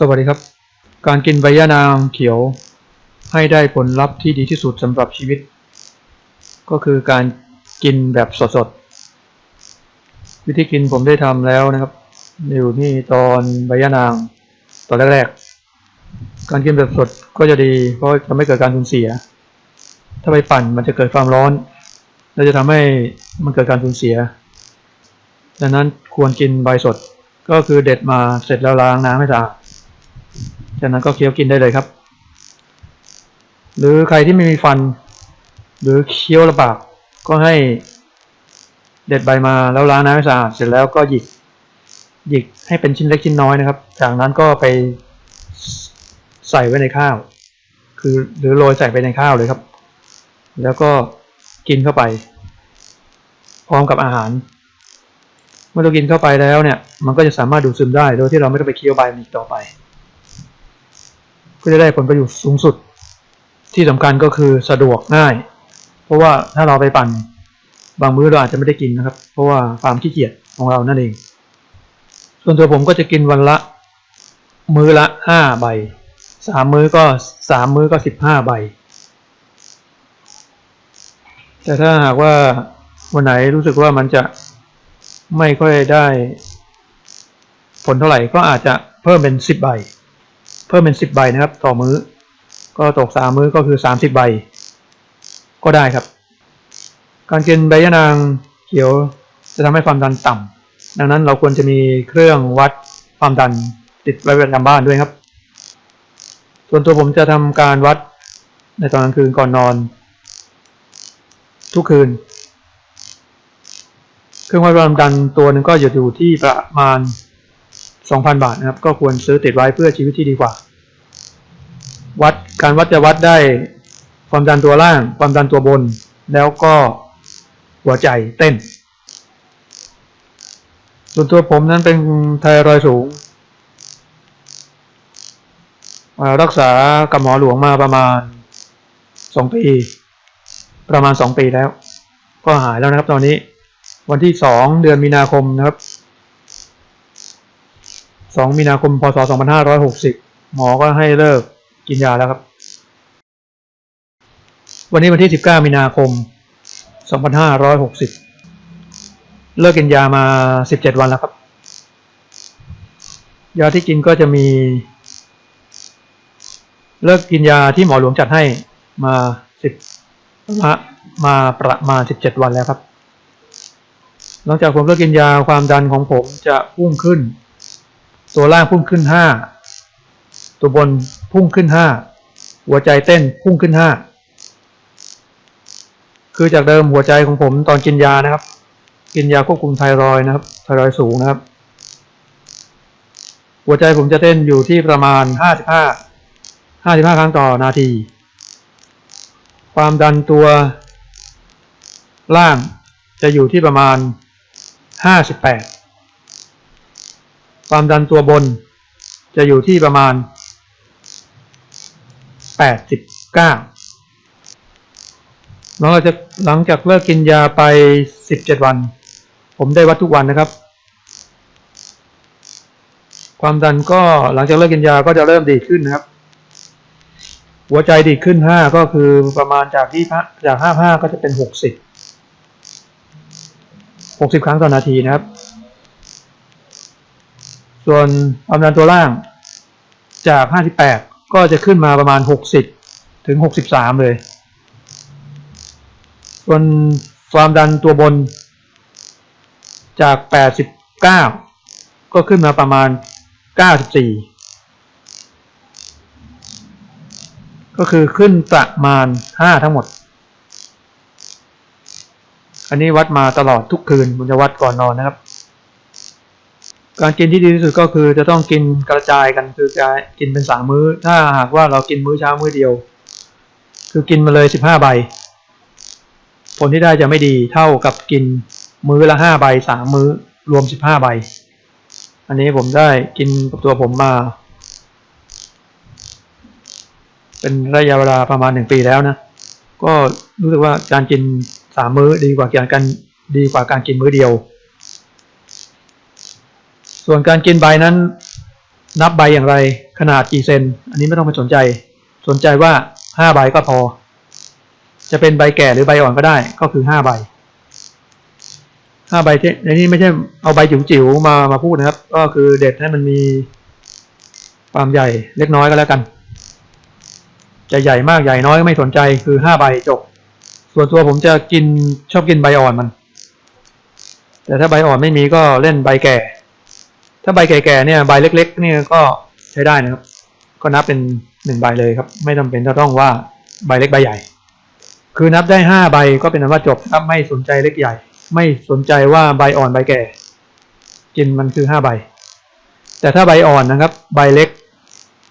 สวัสดีครับ การกินใบยะนางเขียวให้ได้ผลลัพธ์ที่ดีที่สุดสำหรับชีวิต ก็คือการกินแบบสดๆวิธีกินผมได้ทำแล้วนะครับอยู่นี่ตอนใบยะนางตอนแรกๆ การกินแบบสดก็จะดี เพราะจะไม่เกิดการสูญเสีย ถ้าไปปั่นมันจะเกิดความร้อน และจะทำให้มันเกิดการสูญเสีย ดังนั้นควรกินใบสดก็คือเด็ดมาเสร็จแล้วล้างน้ำให้สะอาด จากนั้นก็เคี้ยวกินได้เลยครับ หรือใครที่ไม่มีฟัน หรือเคี้ยวลำบากก็ให้เด็ดใบมาแล้วล้างน้ำให้สะอาดเสร็จแล้วก็หยิกหยิกให้เป็นชิ้นเล็กชิ้นน้อยนะครับ จากนั้นก็ไปใส่ไว้ในข้าว คือหรือโรยใส่ไปในข้าวเลยครับ แล้วก็กินเข้าไป พร้อมกับอาหาร เมื่อเรากินเข้าไปแล้วเนี่ย มันก็จะสามารถดูดซึมได้โดยที่เราไม่ต้องไปเคี้ยวใบมันอีกต่อไป ก็จะได้ผลประโยชน์สูงสุด ที่สำคัญก็คือสะดวกง่าย เพราะว่าถ้าเราไปปั่นบางมื้อเราอาจจะไม่ได้กินนะครับ เพราะว่าความขี้เกียจของเรานั่นเอง ส่วนตัวผมก็จะกินวันละ มื้อละห้าใบสามมื้อก็สามมื้อก็สิบห้าใบ แต่ถ้าหากว่าวันไหนรู้สึกว่ามันจะไม่ค่อยได้ผลเท่าไหร่ก็อาจจะเพิ่มเป็นสิบใบ เพิ่มเป็นสิบใบนะครับ ต่อมื้อ ก็ตกสามมื้อก็คือสามสิบใบ ก็ได้ครับ การกินใบยะนางเขียวจะทำให้ความดันต่ำดังนั้นเราควรจะมีเครื่องวัดความดันติดไว้ประจำบ้านด้วยครับ ส่วนตัวผมจะทำการวัดในตอนกลางคืนก่อนนอน ทุกคืน เครื่องวัดความดันตัวหนึ่งก็อยู่ที่ประมาณ 2,000 บาทนะครับ ก็ควรซื้อติดไว้เพื่อชีวิตที่ดีกว่า วัดการวัดจะวัดได้ความดันตัวล่าง ความดันตัวบน แล้วก็หัวใจเต้น ส่วนตัวผมนั้นเป็นไทรอยด์สูงอ่ารักษากับหมอหลวงมาประมาณสองปี ประมาณสองปีแล้ว ก็หายแล้วนะครับตอนนี้ วันที่สองเดือนมีนาคมนะครับ สองมีนาคม พศสองพันห้าร้อยหกสิบหมอก็ให้เลิกกินยาแล้วครับ วันนี้วันที่สิบเก้ามีนาคมสองพันห้าร้อยหกสิบเลิกกินยามาสิบเจ็ดวันแล้วครับ ยาที่กินก็จะมี เลิกกินยาที่หมอหลวงจัดให้มาสิบมามาประมาณสิบเจ็ดวันแล้วครับ หลังจากผมเลิกกินยาความดันของผมจะพุ่งขึ้น ตัวล่างพุ่งขึ้นห้าตัวบนพุ่งขึ้นห้าหัวใจเต้นพุ่งขึ้นห้าคือจากเดิมหัวใจของผมตอนกินยานะครับ กินยาควบคุมไทรอยนะครับ ไทรอยสูงนะครับ หัวใจผมจะเต้นอยู่ที่ประมาณห้าสิบห้าห้าสิบห้าครั้งต่อนาที ความดันตัวล่างจะอยู่ที่ประมาณห้าสิบแปด ความดันตัวบน จะอยู่ที่ประมาณแปดสิบเก้าหลังจากหลังจากเลิกกินยาไปสิบเจ็ดวัน ผมได้วัดทุกวันนะครับ ความดันก็หลังจากเลิกกินยาก็จะเริ่มดีขึ้นนะครับ หัวใจดีขึ้นห้าก็คือประมาณจากที่จากห้าห้าก็จะเป็นหกสิบหกสิบครั้งต่อนาทีนะครับ ส่วนความดันตัวล่างจากห้าสิบแปดก็จะขึ้นมาประมาณหกสิบถึงหกสิบสามเลย ส่วนความดันตัวบนจากแปดสิบเก้าก็ขึ้นมาประมาณเก้าสิบสี่ก็คือขึ้นประมาณห้าทั้งหมด อันนี้วัดมาตลอดทุกคืนผมจะวัดก่อนนอนนะครับ การกินที่ดีที่สุดก็คือจะต้องกินกระจายกันคือการกินเป็นสามมื้อ ถ้าหากว่าเรากินมื้อเช้ามื้อเดียว คือกินมาเลยสิบห้าใบ ผลที่ได้จะไม่ดีเท่ากับกินมื้อละห้าใบสามมื้อรวมสิบห้าใบ อันนี้ผมได้กินกับตัวผมมา เป็นระยะเวลาประมาณหนึ่งปีแล้วนะ ก็รู้สึกว่าการกินสามมื้อดีกว่าการดีกว่าการกินมื้อเดียว ส่วนการกินใบนั้น นับใบอย่างไร ขนาดกี่เซน อันนี้ไม่ต้องไปสนใจ สนใจว่าห้าใบก็พอ จะเป็นใบแก่หรือใบอ่อนก็ได้ ก็คือห้าใบห้าใบที่ในนี้ไม่ใช่เอาใบจิ๋วๆมามาพูดนะครับ ก็คือเด็ดให้มันมีความใหญ่เล็กน้อยก็แล้วกัน จะใหญ่มากใหญ่น้อยก็ไม่สนใจคือห้าใบจบ ส่วนตัวผมจะกินชอบกินใบอ่อนมัน แต่ถ้าใบอ่อนไม่มีก็เล่นใบแก่ ถ้าใบแก่ๆเนี่ยใบเล็ก ๆ เนี่ยก็ใช้ได้นะครับ ก็นับเป็นหนึ่งใบเลยครับ ไม่จำเป็นจะต้องว่าใบเล็กใบใหญ่ คือนับได้ห้าใบก็เป็นอันว่าจบครับไม่สนใจเล็กใหญ่ ไม่สนใจว่าใบอ่อนใบแก่ กินมันคือห้าใบ แต่ถ้าใบอ่อนนะครับ ใบเล็ก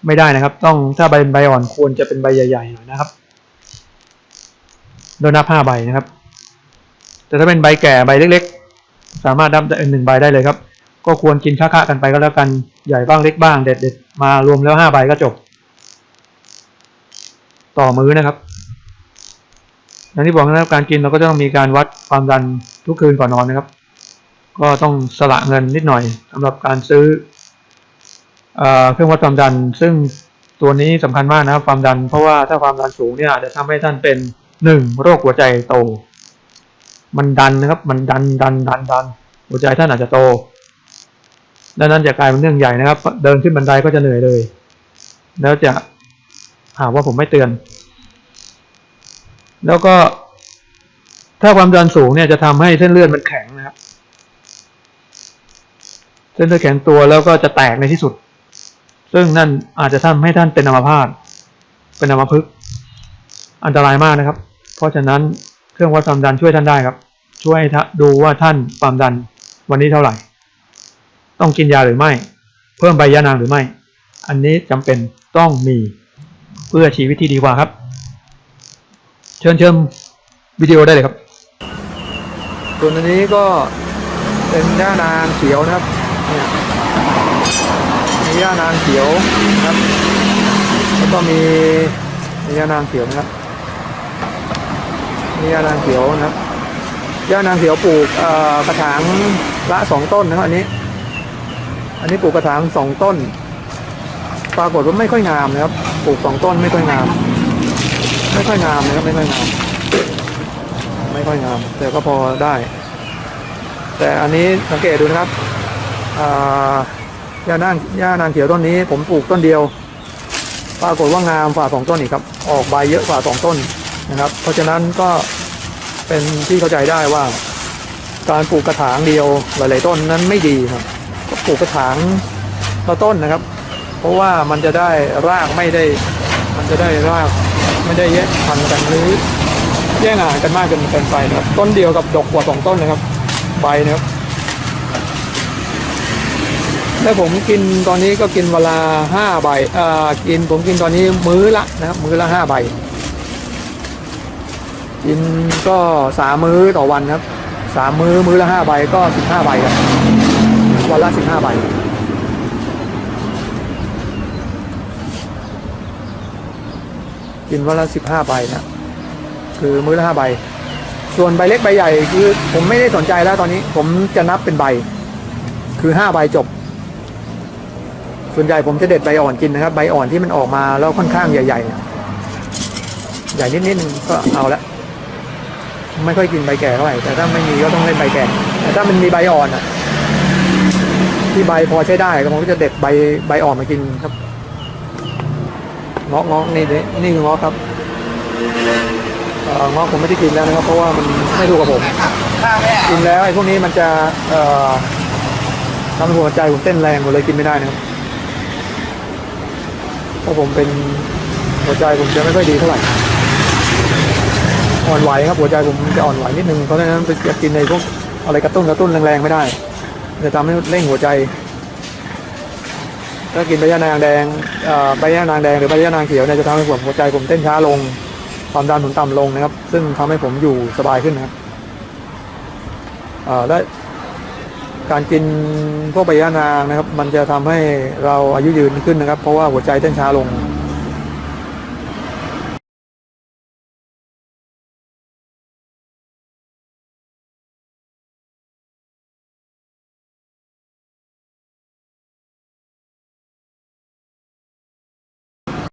ไม่ได้นะครับ ต้องถ้าใบใบอ่อนควรจะเป็นใบใหญ่ๆหน่อยนะครับโดยนับห้าใบนะครับ แต่ถ้าเป็นใบแก่ใบเล็ก ๆ สามารถนับได้หนึ่งใบได้เลยครับ ก็ควรกินค้าๆกันไปก็แล้วกันใหญ่บ้างเล็กบ้างเด็ดๆมารวมแล้วห้าใบก็จบ ต่อมื้อนะครับอย่างที่บอกนะครับการกินเราก็จะต้องมีการวัดความดันทุกคืนก่อนนอนนะครับ ก็ต้องสละเงินนิดหน่อยสำหรับการซื้อเอเครื่องวัดความดัน ซึ่งตัวนี้สำคัญมากนะครับความดัน เพราะว่าถ้าความดันสูงเนี่ยอาจจะทำให้ท่านเป็นหนึ่งโรคหัวใจโต มันดันนะครับ มันดันดันดันดันหัวใจท่านอาจจะโต ดังนั้นจะกลายเป็นเรื่องใหญ่นะครับ เดินขึ้นบันไดก็จะเหนื่อยเลย แล้วจะหาว่าผมไม่เตือน แล้วก็ถ้าความดันสูงเนี่ยจะทำให้เส้นเลือดมันแข็งนะครับ เส้นเลือดแข็งตัวแล้วก็จะแตกในที่สุด ซึ่งนั่นอาจจะทำให้ท่านเป็นอัมพาตเป็นอัมพฤกษ์อันตรายมากนะครับ เพราะฉะนั้นเครื่องวัดความดันช่วยท่านได้ครับ ช่วยดูว่าท่านความดันวันนี้เท่าไหร่ ต้องกินยาหรือไม่ เพิ่มใบยานางหรือไม่ อันนี้จำเป็นต้องมีเพื่อชีวิตที่ดีกว่าครับ เชิญเชิญวิดีโอได้เลยครับ ส่วนอันนี้ก็เป็นย่านางเขียวนะครับเนี่ยมีย่านางเขียวนะครับ แล้วก็มีมีย่านางเขียวนะครับมีย่านางเขียวนะครับย่านางเขียวปลูกกระถางละสองต้นนะครับอันนี้ อันนี้ปลูกกระถางสองต้น ปรากฏว่าไม่ค่อยงามนะครับ ปลูกสองต้นไม่ค่อยงาม ไม่ค่อยงามนะครับไม่ค่อยงาม ไม่ค่อยงาม แต่ก็พอได้ แต่อันนี้สังเกตดูนะครับอ่าย่านางย่านางเขียวต้นนี้ผมปลูกต้นเดียว ปรากฏว่างามฝ่าสองต้นอีกครับ ออกใบเยอะฝ่าสองต้นนะครับ เพราะฉะนั้นก็เป็นที่เข้าใจได้ว่า การปลูกกระถางเดียวหลาย ๆ ต้นนั้นไม่ดีครับ ปลูกกระถางละต้นนะครับ เพราะว่ามันจะได้รากไม่ได้ มันจะได้รากไม่ได้แยกพันกันหรือแย่งอาหารกันมากเกินเกินไปนะครับต้นเดียวกับดอกกว่าสองต้นนะครับ ใบนะครับแล้วผมกินตอนนี้ก็กินเวลาห้าใบอ่อกินผมกินตอนนี้มื้อละนะครับมื้อละห้าใบ กินก็สามมื้อต่อวันครับสามมื้อมื้อละห้าใบก็สิบห้าใบครับ วันละสิบห้าใบกินวันละสิบห้าใบนะคือมื้อละห้าใบ ส่วนใบเล็กใบใหญ่คือผมไม่ได้สนใจแล้วตอนนี้ ผมจะนับเป็นใบ คือห้าใบจบ ส่วนใหญ่ผมจะเด็ดใบอ่อนกินนะครับ ใบอ่อนที่มันออกมาแล้วค่อนข้างใหญ่ๆ ใหญ่นิดๆนึงก็เอาละไม่ค่อยกินใบแก่เท่าไหร่แต่ถ้าไม่มีก็ต้องเล่นใบแก่แต่ถ้ามันมีใบอ่อนอะ ที่ใบพอใช้ได้ก็ผมก็จะเด็ดใบใบอ่อนมากินครับเงาะเงาะนี่นี่นี่คือเงาะครับเงาะผมไม่ได้กินแล้วนะครับ เพราะว่ามันไม่ถูกกับผมกินแล้วไอ้พวกนี้มันจะเอ่อทำให้หัวใจผมเต้นแรงผมเลยกินไม่ได้นะครับเพราะผมเป็นหัวใจผมจะไม่ค่อยดีเท่าไหร่อ่อนไหวครับหัวใจผมจะอ่อนไหวนิดนึงเพราะฉะนั้นจะกินในพวกอะไรกระตุ้นกระตุ้นแรงๆไม่ได้ จะทำให้เร่งหัวใจ ถ้ากินใบยานางแดงใบยานางแดงหรือใบยานางเขียวเนี่ยจะทำให้ผมหัวใจผมเต้นช้าลง ความดันผมต่ำลงนะครับ ซึ่งทำให้ผมอยู่สบายขึ้นนะครับและการกินพวกใบยานางนะครับ มันจะทำให้เราอายุยืนขึ้นนะครับ เพราะว่าหัวใจเต้นช้าลง